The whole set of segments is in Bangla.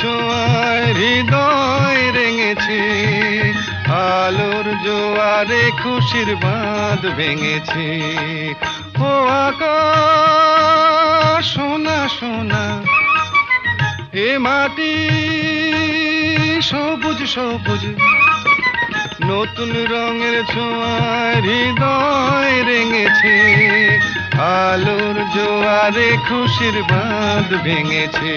ছোঁয়ায় হৃদয় রেঙেছে। আলোর জোয়ারে খুশির বাঁধ ভেঙেছে। ও সোনা সোনা, এ মাটি সবুজ সবুজ। নতুন রঙের ছোঁয়ায় হৃদয় রেঙেছে। আলোর জোয়ারে খুশির বাঁধ ভেঙেছে।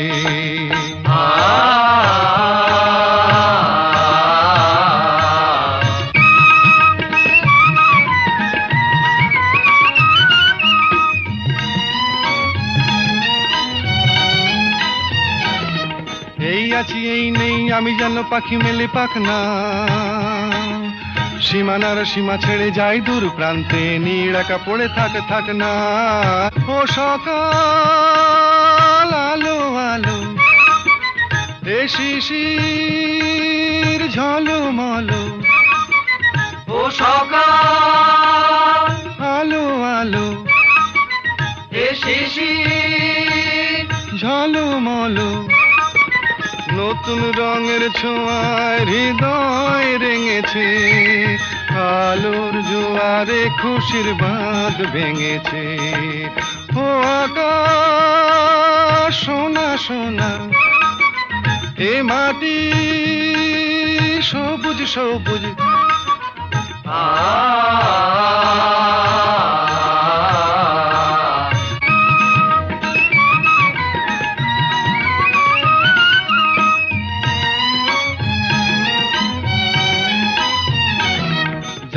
এই আছি, এই নেই, আমি যেন পাখি মেলে পাখ না সীমানার সীমা ছেড়ে যায় দূর প্রান্তে নীড়াকা পড়ে থাক থাক না। ও সকাল, আলো আলো। এ শিশির ঝলমলো। ও সকাল নতুন রঙের ছোঁয়ায় হৃদয় রেঙেছে। আলোর জোয়ারে খুশির বাঁধ ভেঙেছে। ও সোনা সোনা, এ মাটি সবুজ সবুজ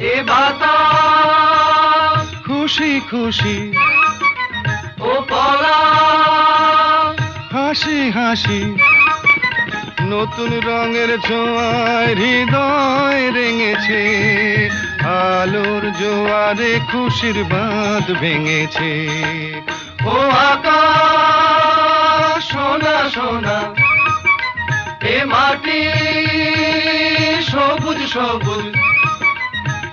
এ বাতাস। খুশি খুশি। ও পলা। হাসি হাসি। নতুন রঙের ছোঁয়ায় হৃদয় রেঙেছে। আলোর জোয়ারে খুশির বাঁধ ভেঙেছে। ও আকাশ সোনা সোনা। এ মাটি সবুজ সবুজ।